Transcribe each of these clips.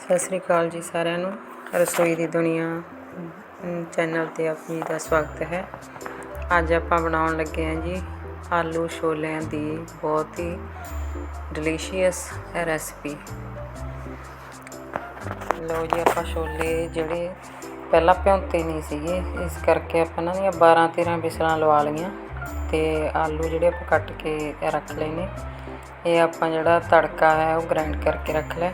ਸਤਿ ਸ੍ਰੀ ਅਕਾਲ ਜੀ ਸਾਰਿਆਂ ਨੂੰ। ਰਸੋਈ ਦੀ ਦੁਨੀਆ ਚੈਨਲ ਤੇ ਆਪ ਜੀ ਦਾ ਸਵਾਗਤ ਹੈ। ਅੱਜ ਆਪਾਂ ਬਣਾਉਣ ਲੱਗੇ ਹਾਂ ਜੀ ਆਲੂ ਛੋਲਿਆਂ ਦੀ ਬਹੁਤ ਹੀ ਡਿਲੀਸ਼ੀਅਸ ਰੈਸਪੀ ਲਓ ਜੀ ਆਪਾਂ ਛੋਲੇ ਜਿਹੜੇ ਪਹਿਲਾਂ ਭਿਉਂਤੇ ਨਹੀਂ ਸੀਗੇ, ਇਸ ਕਰਕੇ ਆਪਾਂ ਇਹਨਾਂ ਦੀਆਂ 12 13 ਵਿਸਲਾਂ ਲਵਾ ਲਈਆਂ ਤੇ ਆਲੂ ਜਿਹੜੇ ਆਪਾਂ ਕੱਟ ਕੇ ਰੱਖ ਲਏ ਨੇ। ਇਹ ਆਪਾਂ ਜਿਹੜਾ ਤੜਕਾ ਹੈ ਉਹ ਗ੍ਰਾਈਂਡ ਕਰਕੇ ਰੱਖ ਲਿਆ।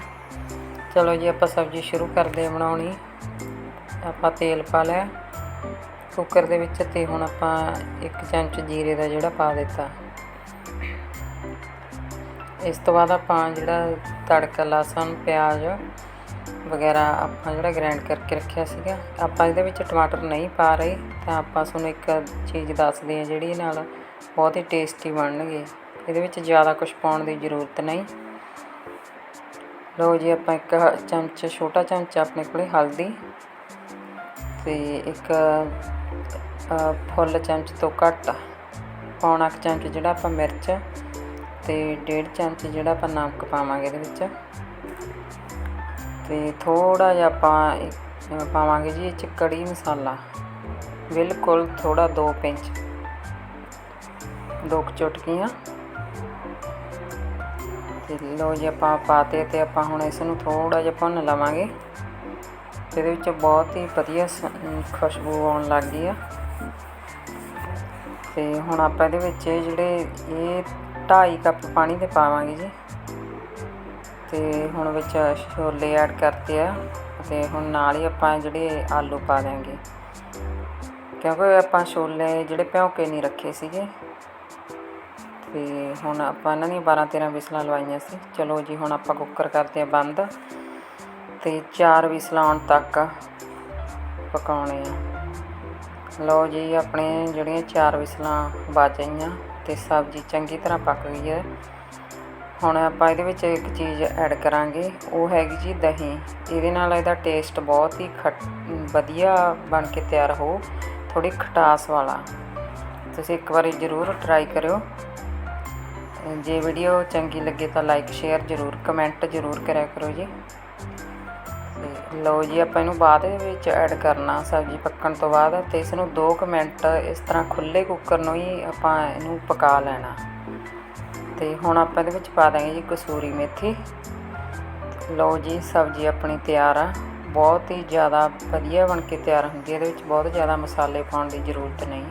ਚਲੋ ਜੀ, ਆਪਾਂ ਸਬਜ਼ੀ ਸ਼ੁਰੂ ਕਰਦੇ ਹਾਂ ਬਣਾਉਣੀ। ਆਪਾਂ ਤੇਲ ਪਾ ਲਿਆ। ਕੁੱਕਰ ਦੇ ਵਿੱਚ ਤੇ ਹੁਣ ਆਪਾਂ ਇੱਕ ਚਮਚ ਜੀਰੇ ਦਾ ਜਿਹੜਾ ਪਾ ਦਿੱਤਾ। ਇਸ ਤੋਂ ਬਾਅਦ ਆਪਾਂ ਜਿਹੜਾ ਤੜਕਾ, ਲਸਣ, ਪਿਆਜ਼ ਵਗੈਰਾ ਆਪਾਂ ਜਿਹੜਾ ਗ੍ਰਾਈਂਡ ਕਰਕੇ ਰੱਖਿਆ ਸੀਗਾ। ਆਪਾਂ ਇਹਦੇ ਵਿੱਚ ਟਮਾਟਰ ਨਹੀਂ ਪਾ ਰਹੇ, ਤਾਂ ਆਪਾਂ ਤੁਹਾਨੂੰ ਇੱਕ ਚੀਜ਼ ਦੱਸਦੇ ਹਾਂ ਜਿਹੜੀ ਨਾਲ ਬਹੁਤ ਹੀ ਟੇਸਟੀ ਬਣਨਗੇ। ਇਹਦੇ ਵਿੱਚ ਜ਼ਿਆਦਾ ਕੁਝ ਪਾਉਣ ਦੀ ਜ਼ਰੂਰਤ ਨਹੀਂ। ਲਓ ਜੀ, ਆਪਾਂ ਇੱਕ ਚਮਚ, ਛੋਟਾ ਚਮਚ ਆਪਣੇ ਕੋਲੇ ਹਲਦੀ ਤੇ ਇੱਕ ਫੁੱਲ ਚਮਚ ਤੋਂ ਘੱਟ ਪੌਣਾ ਕੁ ਚਮਚ ਜਿਹੜਾ ਆਪਾਂ ਮਿਰਚ ਤੇ ਡੇਢ ਚਮਚ ਜਿਹੜਾ ਆਪਾਂ ਨਮਕ ਪਾਵਾਂਗੇ ਇਹਦੇ ਵਿੱਚ। ਤੇ ਥੋੜਾ ਜਿਹਾ ਆਪਾਂ ਪਾਵਾਂਗੇ ਜੀ, ਇਹ 'ਚ ਕੜੀ ਮਸਾਲਾ। ਬਿਲਕੁਲ ਥੋੜਾ 2 ਪਿੰਚ, ਦੋ ਕੁ ਚੁਟਕੀਆਂ। ਤੇ ਲਓ ਜੀ ਆਪਾਂ ਪਾਤੇ ਤੇ ਆਪਾਂ ਹੁਣ ਇਸ ਨੂੰ ਥੋੜਾ ਜਿਹਾ ਭੁੰਨ ਲਵਾਂਗੇ। ਤੇ ਇਹਦੇ ਵਿੱਚ ਬਹੁਤ ਹੀ ਵਧੀਆ ਸ- ਖੁਸ਼ਬੂ ਆਉਣ ਲੱਗ ਗਈ ਆ। ਤੇ ਹੁਣ ਆਪਾਂ ਇਹਦੇ ਵਿੱਚ ਜਿਹੜੇ ਇਹ 2.5 ਕੱਪ ਪਾਣੀ ਦੇ ਪਾਵਾਂਗੇ ਜੀ। ਤੇ ਹੁਣ ਵਿੱਚ ਛੋਲੇ ਐਡ ਕਰਤੇ ਆ ਤੇ ਹੁਣ ਨਾਲ ਹੀ ਆਪਾਂ ਜਿਹੜੇ ਆਲੂ ਪਾ ਦਿਆਂਗੇ। ਕਿਉਂਕਿ ਆਪਾਂ ਛੋਲੇ ਜਿਹੜੇ ਭਿਉਂ ਕੇ ਨਹੀਂ ਰੱਖੇ ਸੀਗੇ। ਅਤੇ ਹੁਣ ਆਪਾਂ ਇਹਨਾਂ ਦੀਆਂ 12 13 ਵਿਸਲਾਂ ਲਵਾਈਆਂ ਸੀ। ਚਲੋ ਜੀ, ਹੁਣ ਆਪਾਂ ਕੁੱਕਰ ਕਰਦੇ ਆ ਬੰਦ ਤੇ 4 ਵਿਸਲਾਂ ਆਉਣ ਤੱਕ ਪਕਾਉਣੇ ਆ। ਲਓ ਜੀ, ਆਪਣੇ ਜਿਹੜੀਆਂ 4 ਵਿਸਲਾਂ ਬਚ ਗਈਆਂ ਤੇ ਸਬਜ਼ੀ ਚੰਗੀ ਤਰ੍ਹਾਂ ਪੱਕ ਗਈ ਹੈ। ਹੁਣ ਆਪਾਂ ਇਹਦੇ ਵਿੱਚ ਇੱਕ ਚੀਜ਼ ਐਡ ਕਰਾਂਗੇ, ਉਹ ਹੈਗੀ ਜੀ ਦਹੀਂ। ਇਹਦੇ ਨਾਲ ਇਹਦਾ ਟੇਸਟ ਬਹੁਤ ਹੀ ਖਟ, ਵਧੀਆ ਬਣ ਕੇ ਤਿਆਰ ਹੋ। ਥੋੜੀ ਖਟਾਸ ਵਾਲਾ। ਤੁਸੀਂ ਇੱਕ ਵਾਰੀ ਜ਼ਰੂਰ ਟਰਾਈ ਕਰਿਓ। ਜੇ ਵੀਡੀਓ ਚੰਗੀ ਲੱਗੇ ਤਾਂ ਲਾਈਕ ਸ਼ੇਅਰ ਜ਼ਰੂਰ ਕਮੈਂਟ ਜ਼ਰੂਰ ਕਰਿਆ ਕਰੋ ਜੀ। ਤੇ ਲਓ ਜੀ, ਆਪਾਂ ਇਹਨੂੰ ਬਾਅਦ ਦੇ ਵਿੱਚ ਐਡ ਕਰਨਾ, ਸਬਜ਼ੀ ਪੱਕਣ ਤੋਂ ਬਾਅਦ ਤੇ ਇਸ ਨੂੰ 2 ਮਿੰਟ ਇਸ ਤਰ੍ਹਾਂ ਖੁੱਲੇ ਕੁੱਕਰ ਨੂੰ ਹੀ ਆਪਾਂ ਇਹਨੂੰ ਪਕਾ ਲੈਣਾ। ਤੇ ਹੁਣ ਆਪਾਂ ਇਹਦੇ ਵਿੱਚ ਪਾ ਦਾਂਗੇ ਜੀ ਕਸੂਰੀ ਮੇਥੀ। ਲਓ ਜੀ, ਸਬਜ਼ੀ ਆਪਣੀ ਤਿਆਰ ਆ। ਬਹੁਤ ਹੀ ਜ਼ਿਆਦਾ ਵਧੀਆ ਬਣ ਕੇ ਤਿਆਰ ਹੁੰਦੀ ਹੈ। ਇਹਦੇ ਵਿੱਚ ਬਹੁਤ ਜ਼ਿਆਦਾ ਮਸਾਲੇ ਪਾਉਣ ਦੀ ਜ਼ਰੂਰਤ ਨਹੀਂ।